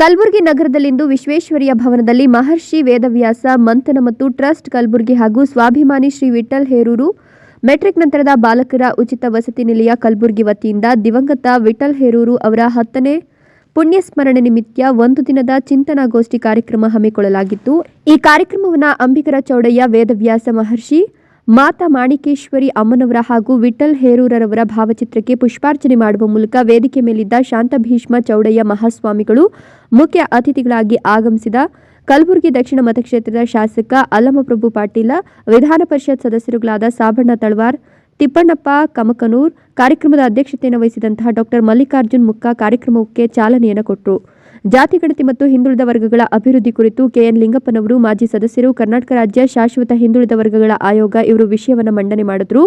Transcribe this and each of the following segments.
ಕಲಬುರಗಿ ನಗರದಲ್ಲಿಂದು ವಿಶ್ವೇಶ್ವರಿಯ ಭವನದಲ್ಲಿ ಮಹರ್ಷಿ ವೇದವ್ಯಾಸ, ಮಂಥನ ಮತ್ತು ಟ್ರಸ್ಟ್ ಕಲಬುರಗಿ ಹಾಗೂ ಸ್ವಾಭಿಮಾನಿ ಶ್ರೀ ವಿಠಲ್ ಹೇರೂರು, ಮೆಟ್ರಿಕ್ ನಂತರದ ಬಾಲಕರ ಉಚಿತ ವಸತಿ ನಿಲಯ ಕಲಬುರಗಿ ವತಿಯಿಂದ ದಿವಂಗತ ವಿಠಲ್ ಹೇರೂರು ಅವರ ಹತ್ತನೇ ಪುಣ್ಯಸ್ಮರಣೆ ನಿಮಿತ್ತ ಒಂದು ದಿನದ ಚಿಂತನಾಗೋಷ್ಠಿ ಕಾರ್ಯಕ್ರಮ ಹಮ್ಮಿಕೊಳ್ಳಲಾಗಿತ್ತು. ಈ ಕಾರ್ಯಕ್ರಮವನ್ನು ಅಂಬಿಕರ ಚೌಡಯ್ಯ, ವೇದವ್ಯಾಸ ಮಹರ್ಷಿ ಮಾತಾ ಮಾಣಿಕೇಶ್ವರಿ ಅಮ್ಮನವರ ಹಾಗೂ ವಿಠಲ್ ಹೇರೂರರವರ ಭಾವಚಿತ್ರಕ್ಕೆ ಪುಷ್ಪಾರ್ಚನೆ ಮಾಡುವ ಮೂಲಕ ವೇದಿಕೆ ಮೇಲಿದ್ದ ಶಾಂತ ಭೀಷ್ಮ ಚೌಡಯ್ಯ ಮಹಾಸ್ವಾಮಿಗಳು ಮುಖ್ಯ ಅತಿಥಿಗಳಾಗಿ ಆಗಮಿಸಿದ ಕಲಬುರಗಿ ದಕ್ಷಿಣ ಮತಕ್ಷೇತ್ರದ ಶಾಸಕ ಅಲ್ಲಮಪ್ರಭು ಪಾಟೀಲ, ವಿಧಾನ ಪರಿಷತ್ ಸದಸ್ಯರುಗಳಾದ ಸಾಬಣ್ಣ ತಳವಾರ್, ತಿಪ್ಪಣ್ಣಪ್ಪ ಕಮಕನೂರ್, ಕಾರ್ಯಕ್ರಮದ ಅಧ್ಯಕ್ಷತೆಯನ್ನು ವಹಿಸಿದಂತಹ ಡಾಕ್ಟರ್ ಮಲ್ಲಿಕಾರ್ಜುನ್ ಮುಕ್ಕ ಕಾರ್ಯಕ್ರಮಕ್ಕೆ ಚಾಲನೆಯನ್ನು ಕೊಟ್ಟರು. ಜಾತಿ, ಗಣತಿ ಮತ್ತು ಹಿಂದುಳಿದ ವರ್ಗಗಳ ಅಭಿವೃದ್ಧಿ ಕುರಿತು ಕೆಎನ್ ಲಿಂಗಪ್ಪನವರು ಮಾಜಿ ಸದಸ್ಯರು ಕರ್ನಾಟಕ ರಾಜ್ಯ ಶಾಶ್ವತ ಹಿಂದುಳಿದ ವರ್ಗಗಳ ಆಯೋಗ ಇವರು ವಿಷಯವನ್ನು ಮಂಡನೆ ಮಾಡಿದ್ರು.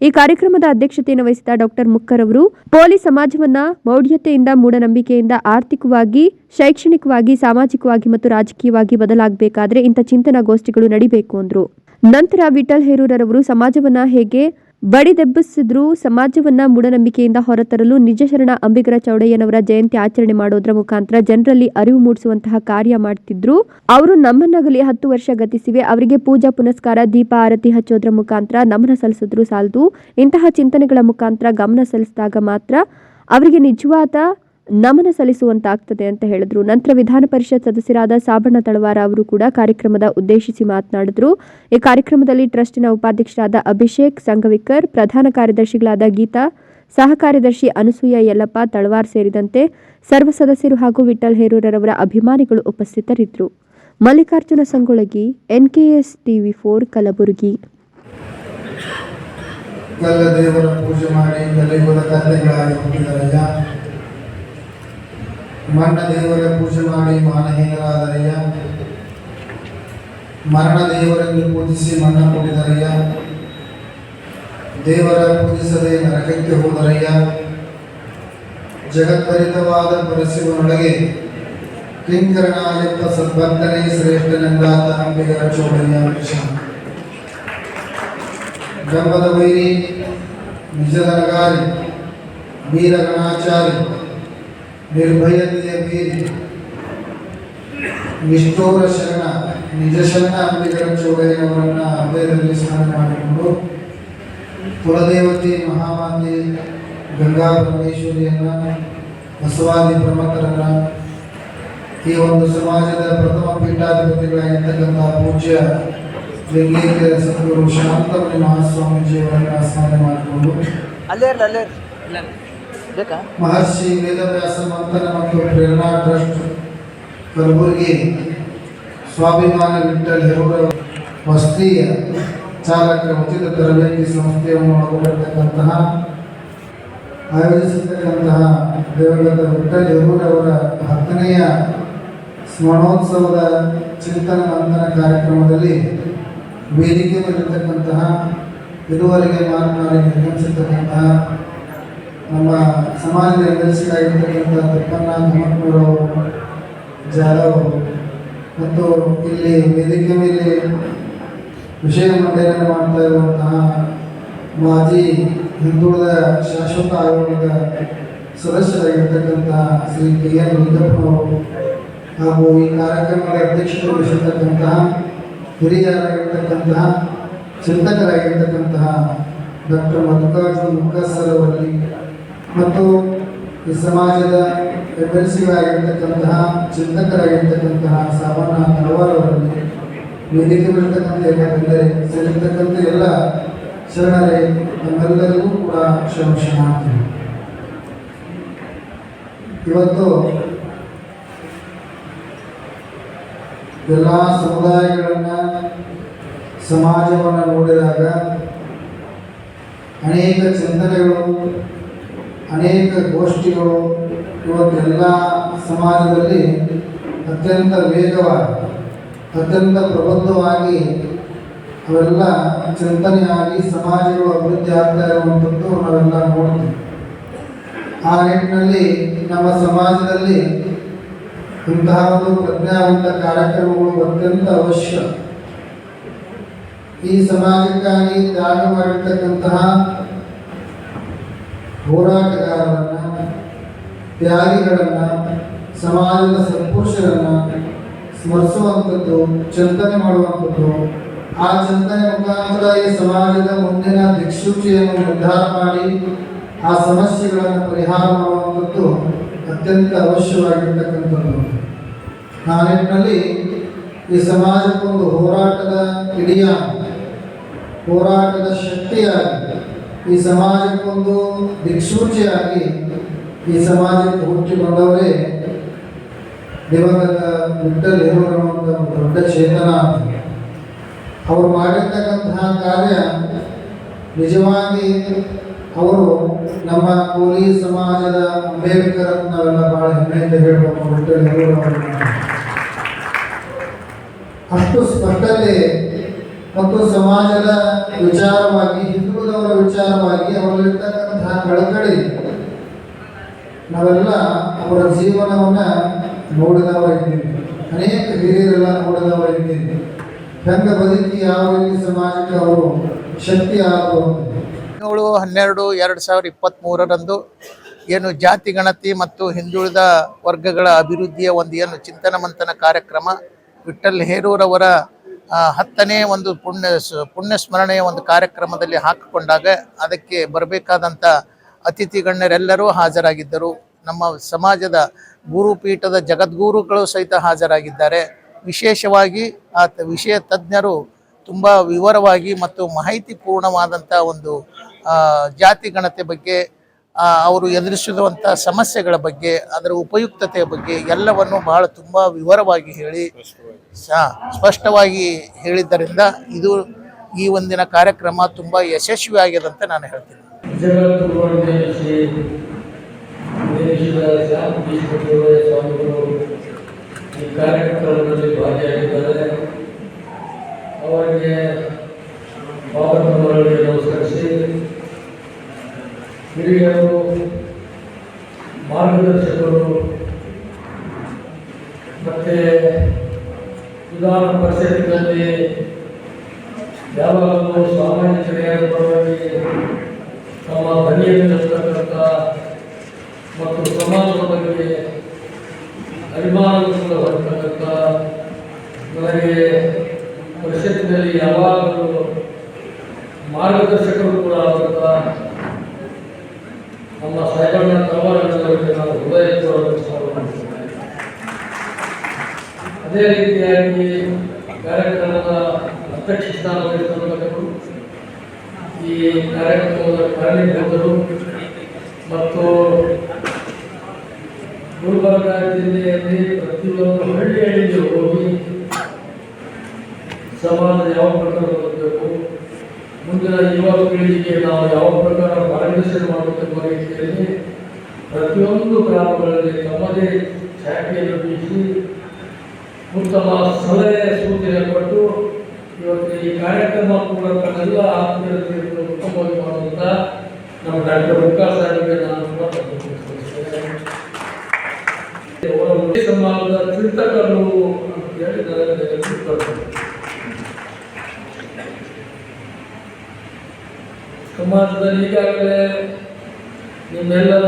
ಈ ಕಾರ್ಯಕ್ರಮದ ಅಧ್ಯಕ್ಷತೆಯನ್ನು ವಹಿಸಿದ ಡಾಕ್ಟರ್ ಮುಕ್ಕರ್ ಅವರು ಪೋಲಿ ಸಮಾಜವನ್ನ ಮೌಢ್ಯತೆಯಿಂದ, ಮೂಢನಂಬಿಕೆಯಿಂದ ಆರ್ಥಿಕವಾಗಿ, ಶೈಕ್ಷಣಿಕವಾಗಿ, ಸಾಮಾಜಿಕವಾಗಿ ಮತ್ತು ರಾಜಕೀಯವಾಗಿ ಬದಲಾಗಬೇಕಾದ್ರೆ ಇಂಥ ಚಿಂತನಾಗೋಷ್ಠಿಗಳು ನಡಿಬೇಕು ಅಂದ್ರು. ನಂತರ ವಿಠಲ್ ಹೇರೂರವರು ಸಮಾಜವನ್ನ ಹೇಗೆ ಬಡಿದೆಬ್ಬಿಸಿದ್ರು ಸಮಾಜವನ್ನ ಮೂಢನಂಬಿಕೆಯಿಂದ ಹೊರತರಲು ನಿಜಶರಣ ಅಂಬಿಗರ ಚೌಡಯ್ಯನವರ ಜಯಂತಿ ಆಚರಣೆ ಮಾಡೋದ್ರ ಮುಖಾಂತರ ಜನರಲ್ಲಿ ಅರಿವು ಮೂಡಿಸುವಂತಹ ಕಾರ್ಯ ಮಾಡ್ತಿದ್ರು. ಅವರು ನಮ್ಮನ್ನಾಗಲಿ ಹತ್ತು ವರ್ಷ ಗತಿಸಿವೆ, ಅವರಿಗೆ ಪೂಜಾ ಪುನಸ್ಕಾರ, ದೀಪ ಆರತಿ ಹಚ್ಚೋದ್ರ ಮುಖಾಂತರ ನಮನ ಸಲ್ಲಿಸಿದ್ರು ಸಾಲದು. ಇಂತಹ ಚಿಂತನೆಗಳ ಮುಖಾಂತರ ಗಮನ ಸಲ್ಲಿಸಿದಾಗ ಮಾತ್ರ ಅವರಿಗೆ ನಿಜವಾದ ನಮನ ಸಲ್ಲಿಸುವಂತಾಗ್ತದೆ ಅಂತ ಹೇಳಿದ್ರು. ನಂತರ ವಿಧಾನ ಪರಿಷತ್ ಸದಸ್ಯರಾದ ಸಾಬಣ್ಣ ತಳವಾರ ಅವರು ಕೂಡ ಕಾರ್ಯಕ್ರಮದ ಉದ್ದೇಶಿಸಿ ಮಾತನಾಡಿದ್ರು. ಈ ಕಾರ್ಯಕ್ರಮದಲ್ಲಿ ಟ್ರಸ್ಟಿನ ಉಪಾಧ್ಯಕ್ಷರಾದ ಅಭಿಷೇಕ್ ಸಂಗವಿಕರ್ ಪ್ರಧಾನ ಕಾರ್ಯದರ್ಶಿಗಳಾದ ಗೀತಾ ಸಹ ಕಾರ್ಯದರ್ಶಿ ಅನಸೂಯ ಯಲ್ಲಪ್ಪ ತಳವಾರ್ ಸೇರಿದಂತೆ ಸರ್ವ ಸದಸ್ಯರು ಹಾಗೂ ವಿಠಲ್ ಹೇರೂರರವರ ಅಭಿಮಾನಿಗಳು ಉಪಸ್ಥಿತರಿದ್ದರು. Mallikarjuna Sangolagi, NKS TV four, Kalaburagi. ದೇವರ ಪೂಜೆ ಮಾಡಿ ಹುಟ್ಟಿದರಯ್ಯ ದೇವರ ಪೂಜೆ ಮಾಡಿ ಮಾನಹೀನರಾದರಯ್ಯ. ಮರಣ ದೇವರನ್ನು ಪೂಜಿಸಿ ಮಣ್ಣ ಕೊಟ್ಟಿದರಯ್ಯ. ದೇವರ ಪೂಜಿಸದೆ ನರಕಕ್ಕೆ ಹೋದರಯ್ಯ. ಜಗತ್ಪರಿತವಾದ ಪರಶಿವನೊಳಗೆ ಕಿಂಕರಣಾಯುಕ್ತ ಸದ್ಭಕ್ತನೇ ಶ್ರೇಷ್ಠನೆಂದಾದ ಅಂಬಿಗರ ಚೌಡಯ್ಯ ವೃಕ್ಷ. ಗಂಭದ ವೈರಿ ನಿಜದ ನಗಾರಿ ವೀರ ಗಣಾಚಾರಿ ನಿರ್ಭಯತೆಯ ಬೀರಿ ನಿಷ್ಠೂರ ಶರಣ, ನಿಜ ಶರಣ ಅಂಬಿಗರ ಚೌಡಯ್ಯನವರನ್ನ ಅಭಯದಲ್ಲಿ ಸ್ನಾನ ಮಾಡಿಕೊಂಡು ಕುಲದೇವತೆ ಮಹಾಮಾತೆ ಗಂಗಾ ಪರಮೇಶ್ವರಿಯನ್ನ ಬಸವಾದಿ ಪ್ರಮುಖರನ್ನ ಈ ಒಂದು ಸಮಾಜದ ಪ್ರಥಮ ಪೀಠಾಧಿಪತಿಗಳಾಗಿರ್ತಕ್ಕಂಥ ಪೂಜ್ಯ ಲಿಂಗೇಂದ್ರ ಸದ್ಗುರು ಶಾಂತಮಣಿ ಮಹಾಸ್ವಾಮೀಜಿಯವರನ್ನ ಸ್ನಾನ ಮಾಡಿಕೊಂಡು ಅಲ್ಲೇ ಅಲ್ಲೇ ಮಹರ್ಷಿ ವೇದವ್ಯಾಸ ಮಂಥನ ಮತ್ತು ಪ್ರೇರಣಾ ಟ್ರಸ್ಟ್ ಕಲಬುರಗಿ ಸ್ವಾಭಿಮಾನ ವಿಠಲ್ ಹೆರೂರ ವಸ್ತಿಯ ಚಾಲಕರ, ಉಚಿತ ತರಬೇತಿ ಸಂಸ್ಥೆಯನ್ನು ಒಳಗೊಂಡಿರ್ತಕ್ಕಂತಹ ಆಯೋಜಿಸಿರ್ತಕ್ಕಂತಹ ದೇವಗತ ವಿಠಲ್ ಹೆರೂರವರ ಹತ್ತನೆಯ ಸ್ಮರಣೋತ್ಸವದ ಚಿಂತನ ಮಂಥನ ಕಾರ್ಯಕ್ರಮದಲ್ಲಿ ವೇದಿಕೆ ಮೇಲಿರ್ತಕ್ಕಂತಹ ಇದುವರೆಗೆ ಮಾತನಾಡಿ ನಿರ್ಗಮಿಸಿರ್ತಕ್ಕಂತಹ ನಮ್ಮ ಸಮಾಜದ ಎದುರಿಸಿದಾಗಿರ್ತಕ್ಕಂಥ ತಿಪ್ಪಣ್ಣ ಮಹತ್ಮರವರು ಜಾಧವ್ ಮತ್ತು ಇಲ್ಲಿ ವೇದಿಕೆ ಮೇಲೆ ವಿಷಯ ಮಂಡನೆ ಮಾಡ್ತಾ ಇರುವಂತಹ ಮಾಜಿ ಹಿಂದುಳಿದ ಶಾಶ್ವತ ಆಯೋಗದ ಸದಸ್ಯರಾಗಿರ್ತಕ್ಕಂಥ ಶ್ರೀ ಕೆ ಎನ್ ಲಿಂಗಪ್ಪನವರು ಹಾಗೂ ಈ ಕಾರ್ಯಕ್ರಮದ ಅಧ್ಯಕ್ಷರು ವಹಿಸಿರ್ತಕ್ಕಂತಹ ಹಿರಿಯರಾಗಿರ್ತಕ್ಕಂತಹ ಚಿಂತಕರಾಗಿರ್ತಕ್ಕಂತಹ ಡಾಕ್ಟರ್ ಮಲ್ಲಿಕಾರ್ಜುನ್ ಅವರಲ್ಲಿ ಮತ್ತು ಈ ಸಮಾಜದ ಬೆಂಬಲಿಸಿಗಳಾಗಿರ್ತಕ್ಕಂತಹ ಚಿಂತಕರಾಗಿರ್ತಕ್ಕಂತಹ ಸಾವನ್ನ ಹಲವಾರವರಲ್ಲಿ ವೇದಿಕೆ ಬರ್ತಕ್ಕಂಥ ಎಲ್ಲ ಬಂದರೆ ಸೇರಿರ್ತಕ್ಕಂಥ ಎಲ್ಲ ಶರಣರೇ, ನಮ್ಮೆಲ್ಲರಿಗೂ ಕೂಡ ಮಾಡ್ತೀವಿ ಇವತ್ತು ಎಲ್ಲ ಸಮುದಾಯಗಳನ್ನು, ಸಮಾಜವನ್ನು ನೋಡಿದಾಗ ಅನೇಕ ಚಿಂತನೆಗಳು ಅನೇಕ ಗೋಷ್ಠಿಗಳು ಇವತ್ತೆಲ್ಲ ಸಮಾಜದಲ್ಲಿ ಅತ್ಯಂತ ವೇಗವಾಗಿ, ಅತ್ಯಂತ ಪ್ರಬುದ್ಧವಾಗಿ ಅವೆಲ್ಲ ಚಿಂತನೆಯಾಗಿ ಸಮಾಜಗಳು ಅಭಿವೃದ್ಧಿ ಆಗ್ತಾ ಇರುವಂಥದ್ದು ನಾವೆಲ್ಲ ನೋಡ್ತೀವಿ. ಆ ನಿಟ್ಟಿನಲ್ಲಿ ನಮ್ಮ ಸಮಾಜದಲ್ಲಿ ಇಂತಹ ಒಂದು ಪ್ರಜ್ಞಾವಂತ ಕಾರ್ಯಕ್ರಮಗಳು ಅತ್ಯಂತ ಅವಶ್ಯ. ಈ ಸಮಾಜಕ್ಕಾಗಿ ತ್ಯಾಗ ಮಾಡಿರ್ತಕ್ಕಂತಹ ಹೋರಾಟಗಾರರನ್ನ, ತ್ಯಾಗಿಗಳನ್ನ, ಸಮಾಜದ ಸತ್ಪುರುಷರನ್ನ ಸ್ಮರಿಸುವಂಥದ್ದು, ಚಿಂತನೆ ಮಾಡುವಂಥದ್ದು, ಆ ಚಿಂತನೆ ಮುಖಾಂತರ ಈ ಸಮಾಜದ ಮುಂದಿನ ದಿಕ್ಸೂಚಿಯನ್ನು ನಿರ್ಧಾರ ಮಾಡಿ ಆ ಸಮಸ್ಯೆಗಳನ್ನು ಪರಿಹಾರ ಮಾಡುವಂಥದ್ದು ಅತ್ಯಂತ ಅವಶ್ಯವಾಗಿರ್ತಕ್ಕಂಥದ್ದು. ಆ ನಿಟ್ಟಿನಲ್ಲಿ ಈ ಸಮಾಜಕ್ಕೊಂದು ಹೋರಾಟದ ಇಡಿಯ ಹೋರಾಟದ ಶಕ್ತಿಯಾಗಿ ಈ ಸಮಾಜಕ್ಕೊಂದು ದಿಕ್ಸೂಚಿಯಾಗಿ ಈ ಸಮಾಜಕ್ಕೆ ಹುಟ್ಟಿಕೊಂಡವರೇ ದಿವಂಗತ ವಿಠಲ್ ಒಂದು ದೊಡ್ಡ ಚೇತನ ಅವರು ಮಾಡಿರ್ತಕ್ಕಂತಹ ಕಾರ್ಯ ನಿಜವಾಗಿ ಅವರು ನಮ್ಮ ಕೋಲಿ ಸಮಾಜದ ಅಂಬೇಡ್ಕರ್ ನಾವೆಲ್ಲ ಬಹಳ ಹೆಮ್ಮೆಯಿಂದ ಹೇಳುವ ವಿಠಲ್ ಅಷ್ಟು ಸ್ಪಷ್ಟತೆ ಮತ್ತು ಸಮಾಜದ ವಿಚಾರವಾಗಿ ಹಿಂದುಳಿದವರ ವಿಚಾರವಾಗಿ ಅವರಲ್ಲಿರ್ತಕ್ಕಂತಹ ಕಳಕಳಿ ನಾವೆಲ್ಲ ಅವರ ಜೀವನವನ್ನ ನೋಡಿದವರಿದ್ದೀವಿ ಅನೇಕ ಹಿರಿಯರೆಲ್ಲ ನೋಡಿದವರಿದ್ದೀವಿ ಹೆಂಗ ಬದುಕಿ ಯಾವ ರೀತಿ ಸಮಾಜಕ್ಕೆ ಅವರು ಶಕ್ತಿ ಆದರು ಹದಿನೇಳು, ಹನ್ನೆರಡು, ಎರಡು ಸಾವಿರ ಇಪ್ಪತ್ತ್ಮೂರರಂದು ಏನು ಜಾತಿ ಗಣತಿ ಮತ್ತು ಹಿಂದುಳಿದ ವರ್ಗಗಳ ಅಭಿವೃದ್ಧಿಯ ಒಂದು ಏನು ಚಿಂತನ ಮಂಥನ ಕಾರ್ಯಕ್ರಮ ವಿಠಲ್ ಹೇರೂರವರ ಹತ್ತನೇ ಒಂದು ಪುಣ್ಯ ಪುಣ್ಯ ಸ್ಮರಣೆಯ ಒಂದು ಕಾರ್ಯಕ್ರಮದಲ್ಲಿ ಹಾಕಿಕೊಂಡಾಗ ಅದಕ್ಕೆ ಬರಬೇಕಾದಂಥ ಅತಿಥಿ ಗಣ್ಯರೆಲ್ಲರೂ ಹಾಜರಾಗಿದ್ದರು. ನಮ್ಮ ಸಮಾಜದ ಗುರುಪೀಠದ ಜಗದ್ಗುರುಗಳು ಸಹಿತ ಹಾಜರಾಗಿದ್ದಾರೆ. ವಿಶೇಷವಾಗಿ ಆ ವಿಷಯ ತಜ್ಞರು ತುಂಬ ವಿವರವಾಗಿ ಮತ್ತು ಮಾಹಿತಿಪೂರ್ಣವಾದಂಥ ಒಂದು ಜಾತಿ ಗಣತೆ ಬಗ್ಗೆ ಅವರು ಎದುರಿಸಿರುವಂಥ ಸಮಸ್ಯೆಗಳ ಬಗ್ಗೆ, ಅದರ ಉಪಯುಕ್ತತೆಯ ಬಗ್ಗೆ ಎಲ್ಲವನ್ನು ಬಹಳ ತುಂಬ ವಿವರವಾಗಿ ಹೇಳಿ ಸ್ಪಷ್ಟವಾಗಿ ಹೇಳಿದ್ದರಿಂದ ಇದು ಈ ಒಂದಿನ ಕಾರ್ಯಕ್ರಮ ತುಂಬ ಯಶಸ್ವಿಯಾಗಿದೆ ನಾನು ಹೇಳ್ತೀನಿ. ಈ ಕಾರ್ಯಕ್ರಮದಲ್ಲಿ ಅವರಿಗೆ ನಮಸ್ಕರಿಸಿ ಹಿರಿಯರು ಯಾವಾಗಲೂ ಸಾಮಾನ್ಯ ಪರವಾಗಿ ತಮ್ಮ ಎತ್ತತಕ್ಕಂಥ ಮತ್ತು ಸಮಾಜದ ಬಗ್ಗೆ ಅಭಿಮಾನವನ್ನು ಹೊರತಕ್ಕಂಥ ನನಗೆ ಪರಿಷತ್ತಿನಲ್ಲಿ ಯಾವಾಗಲೂ ಮಾರ್ಗದರ್ಶಕರು ಕೂಡ ಆದಂಥ ನಮ್ಮ ಸಾಹೇಬಣ್ಣ ತಲವಾರವರಿಗೆ ನಾವು ಹೃದಯಪೂರ್ವಕ ಅದೇ ರೀತಿಯಾಗಿ ಕಾರ್ಯಕ್ರಮದ ಅಧ್ಯಕ್ಷ ಸ್ಥಾನ ವಹಿಸಿದಂಥವರು ಈ ಕಾರ್ಯಕ್ರಮದ ಕಾರ್ಯನಿರ್ವಾಹಕರು ಮತ್ತು ಗುಲ್ಬರ್ಗ ಜಿಲ್ಲೆಯಲ್ಲಿ ಪ್ರತಿಯೊಂದು ಹಳ್ಳಿ ಹಳ್ಳಿಗೆ ಹೋಗಿ ಸಮಾಜ ಯಾವ ಪ್ರಕಾರ ಬರಬೇಕು ಮುಂದಿನ ಯುವ ಪೀಳಿಗೆಗೆ ನಾವು ಯಾವ ಪ್ರಕಾರ ಮಾರ್ಗದರ್ಶನ ಮಾಡಬೇಕೆಂಬ ರೀತಿಯಲ್ಲಿ ಪ್ರತಿಯೊಂದು ಗ್ರಾಮಗಳಲ್ಲಿ ತಮ್ಮದೇ ಶಾಖೆಯನ್ನು ಬೀಸಿ ಉತ್ತಮ ಸಲಹೆ ಸೂಚನೆ ಕೊಟ್ಟು ಇವತ್ತು ಈ ಕಾರ್ಯಕ್ರಮ ತನ್ನೆಲ್ಲ ಆತ್ಮೀಯತೆಯನ್ನು ಉತ್ತಮವಾಗಿ ನಮ್ಮ ಡಾಕ್ಟರ್ ವಿಕಾಸ್ ಸಾಹೇಬ್ಗೆ ನಾನು ಉಳಿದ ಸಮಾಜದ ಚಿಂತಕರು ನನಗೆ ಸಮಾಜದಲ್ಲಿ ಈಗಾಗಲೇ ನಿಮ್ಮೆಲ್ಲರ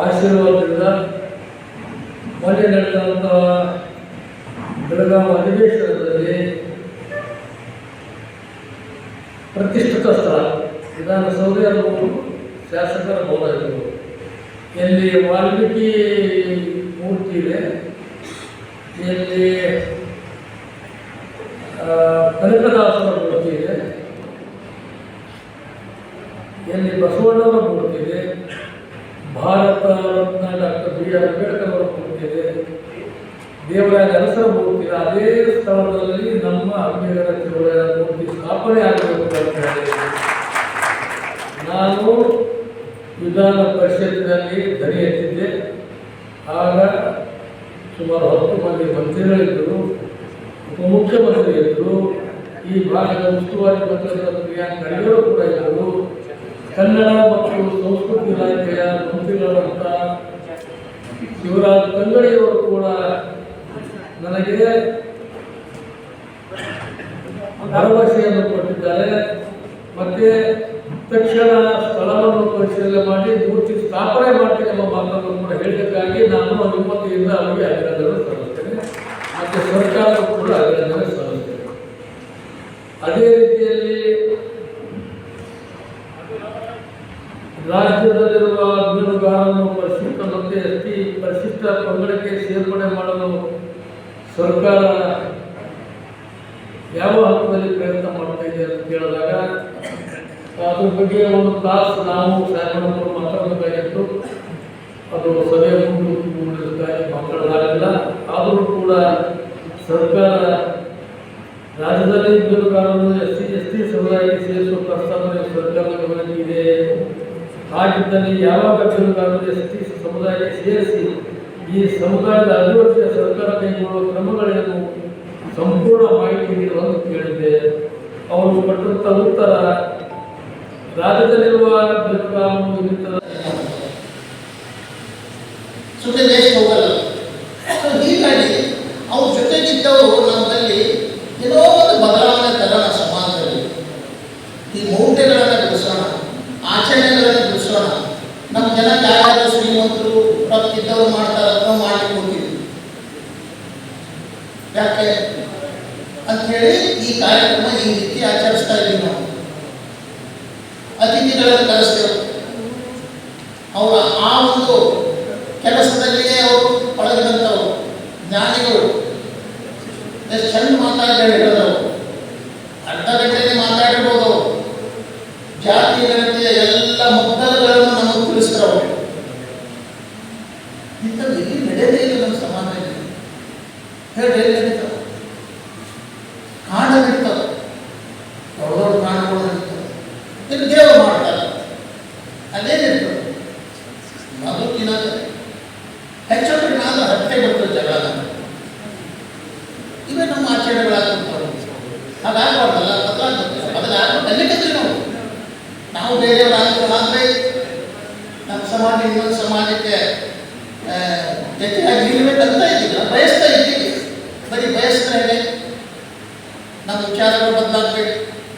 ಆಶೀರ್ವಾದದಿಂದ ಮೊನ್ನೆ ನಡೆದಂಥ ಬೆಳಗಾವಿ ಅಧಿವೇಶನದಲ್ಲಿ ಪ್ರತಿಷ್ಠಿತ ಸ್ಥಳ. ವಿಧಾನಸೌಧ ಇರಬಹುದು ಶಾಸಕರ ಭವನ ಇರಬಹುದು ಎಲ್ಲಿ ವಾಲ್ಮೀಕಿ ಮೂರ್ತಿ ಇದೆ. ಎಲ್ಲಿ ಆ, ಕನಕದಾಸರ ಮೂರ್ತಿ ಇದೆ. ಎಲ್ಲಿ ಬಸವಣ್ಣವರ ಮೂರ್ತಿ ಇದೆ. Bharat Ratna doctor B R Ambedkar ಅವರ ಮೂರ್ತಿ ಇದೆ. ದೇವರಾಯ ಅರಸರ ಮೂರ್ತಿ ಅದೇ ಸ್ಥಳದಲ್ಲಿ ನಮ್ಮ ಅಂಬೇಡ್ಕರ ತಿರುವಳಿಯ ಮೂರ್ತಿ ಸ್ಥಾಪನೆ ಆಗಬೇಕು ಅಂತ ಹೇಳಿ ನಾನು ವಿಧಾನ ಪರಿಷತ್ತಿನಲ್ಲಿ ಧ್ವನಿ ಎತ್ತಿದ್ದೆ. ಆಗ ಸುಮಾರು ಹತ್ತು ಮಂದಿ ಮಂತ್ರಿಗಳಿದ್ದರು, ಉಪಮುಖ್ಯಮಂತ್ರಿ ಇದ್ದರು, ಈ ಭಾಗದ ಉಸ್ತುವಾರಿ ಮಂತ್ರಿಗಳ ಪ್ರಿಯಾಂಕ್ ಕೂಡ ಇದ್ದರು. ಕನ್ನಡ ಮತ್ತು ಸಂಸ್ಕೃತಿ ಇಲಾಖೆಯ ಮಂತ್ರಿಗಳಾದಂಥ ಶಿವರಾಜ್ ತಂಗಡಿಯವರು ಕೂಡ ನನಗೆ ಭರವಸೆಯನ್ನು ಕೊಟ್ಟಿದ್ದಾರೆ. ಮತ್ತೆ ತಕ್ಷಣ ಸ್ಥಳವನ್ನು ಪರಿಶೀಲನೆ ಮಾಡಿ, ಮೂರ್ತಿ ಸ್ಥಾಪನೆ ಮಾಡ್ತೀನಿ ಎಂಬ ಮಾತನ್ನು ಕೂಡ ಹೇಳಿದ್ದಕ್ಕಾಗಿ ನಾನು ಅನುಮತಿಯಿಂದ ಅವರಿಗೆ ಅಭಿನಂದನೆ ಸಲ್ಲಿಸ್ತೇನೆ. ಮತ್ತು ಸರ್ಕಾರಕ್ಕೂ ಕೂಡ ಅಭಿನಂದನೆ ಸಲ್ಲಿಸ್ತೇನೆ. ಅದೇ ರೀತಿಯಲ್ಲಿ ರಾಜ್ಯದಲ್ಲಿರುವ ಮೀನುಗಾರರನ್ನು ಪರಿಶಿಷ್ಟ ಮತ್ತು ಟಿ ಪರಿಶಿಷ್ಟ ಪಂಗಡಕ್ಕೆ ಸೇರ್ಪಡೆ ಸರ್ಕಾರ ಯಾವ ಹಂತದಲ್ಲಿ ಪ್ರಯತ್ನ ಮಾಡ್ತಾ ಇದೆ ಅಂತ ಕೇಳಿದಾಗ ಅದ್ರ ಬಗ್ಗೆ ಒಂದು ತಾಸು ನಾವು ಸಾಹೇಬರವರು ಮಾತಾಡಬೇಕಾಗಿತ್ತು. ಅದು ಸಭೆ ಮುಂದೆ ಮುಂದಿನದಾಗಿ ಮಾತಾಡಲಾಗಿಲ್ಲ. ಆದರೂ ಕೂಡ ಸರ್ಕಾರ ರಾಜ್ಯದಲ್ಲಿ ಇದ್ದರೂ ಕಾರಣ ಎಸ್ ಸಿ ಎಸ್ ಟಿ ಸಮುದಾಯಕ್ಕೆ ಸೇರಿಸುವ ಪ್ರಸ್ತಾವನೆ ಸರ್ಕಾರದ ಗಮನಕ್ಕೆ ಇದೆ. ಹಾಗಿದ್ದಲ್ಲಿ ಯಾವಾಗ ಕಾರಣ ಎಸ್ ಟಿ ಸಮುದಾಯಕ್ಕೆ ಸೇರಿಸಿ ಈ ಸಮುದಾಯದ ಅಭಿವೃದ್ಧಿಯ ಸರ್ಕಾರ ಕೈಗೊಳ್ಳುವ ಕ್ರಮಗಳೇನು ಸಂಪೂರ್ಣ ಮಾಹಿತಿ ನೀಡುವಂತ ಕೇಳಿದೆ ಅವರು ಕೊಟ್ಟಂತ ಉತ್ತರ, ರಾಜ್ಯದಲ್ಲಿರುವ ಮೀನುಗಾರರು ಯಾರ್ಯಾರು ಶ್ರೀಮಂತರು ರೊಕ್ಕಿದ್ದವ್ರು ಮಾಡ್ತಾರ ಅಥವಾ ಮಾಡ್ಲಿಕ್ಕೆ ಯಾಕೆ? ಅಂಥೇಳಿ ಈ ಕಾರ್ಯಕ್ರಮ ಈ ರೀತಿ ಆಚರಿಸ್ತಾ ಇದ್ದೀವಿ ನಾವು. ಅತಿಥಿಗಳನ್ನು ಕರೆಸ್ತೇವೆ. ಅವರ ಆ ಒಂದು ಕೆಲಸದಲ್ಲಿಯೇ ಅವರು ಪಳಗಿದಂಥವ್ರು, ಜ್ಞಾನಿಗಳು. ಎಷ್ಟು ಚಂದ ಮಾತಾಡಿ ಹೇಳಿರೋದು ಅರ್ಧ ಗಂಟೆಗೆ ಮಾತಾಡಿರ್ಬೋದು ಅವ್ರು. ಜಾತಿ ಗಣತಿಯ ಎಲ್ಲ ಮುದ್ದಲುಗಳನ್ನು ನಮಗೆ ತಿಳಿಸ್ತಾರೆ ಅವರು ಇಂಥದ್ದು ಇಲ್ಲಿ ನಡೆಯದೇ ಇಲ್ಲ ನಮ್ಮ ಸಮಾಜದಲ್ಲಿ ಹೇಳಿ ಎಲ್ಲಿ ನಡೀತದೆ ಕಾಂಡ ನಡೀತದೆ ದೊಡ್ಡ ದೊಡ್ಡ ಕಾಂಡಗಳು ನಡೀತದೆ ಇಲ್ಲಿ ದೇವರು ಮಾಡ್ತಾರೆ ಅದೇ ನಡೀತದೆ ಅದು ತಿನ್ನೋದು ಹೆಚ್ಚು ಹತ್ತೆ ಬರ್ತದೆ ಜಗಳ ಇವೇ ನಮ್ಮ ಆಚರಣೆಗಳಾಗ್ಬಿಡ್ತಾವೆ ಹಾಗಾಗಬಾರ್ದಲ್ಲ? ಬದಲಾಗ್ಬೇಕು ಬದಲಾಗ ಕಲಿಕತ್ತೀವಿ ನಾವು. ನಾವು ಬೇರೆಯವ್ರು ಆದರೆ ನಮ್ಮ ಸಮಾಜ, ಇನ್ನೊಂದು ಸಮಾಜಕ್ಕೆ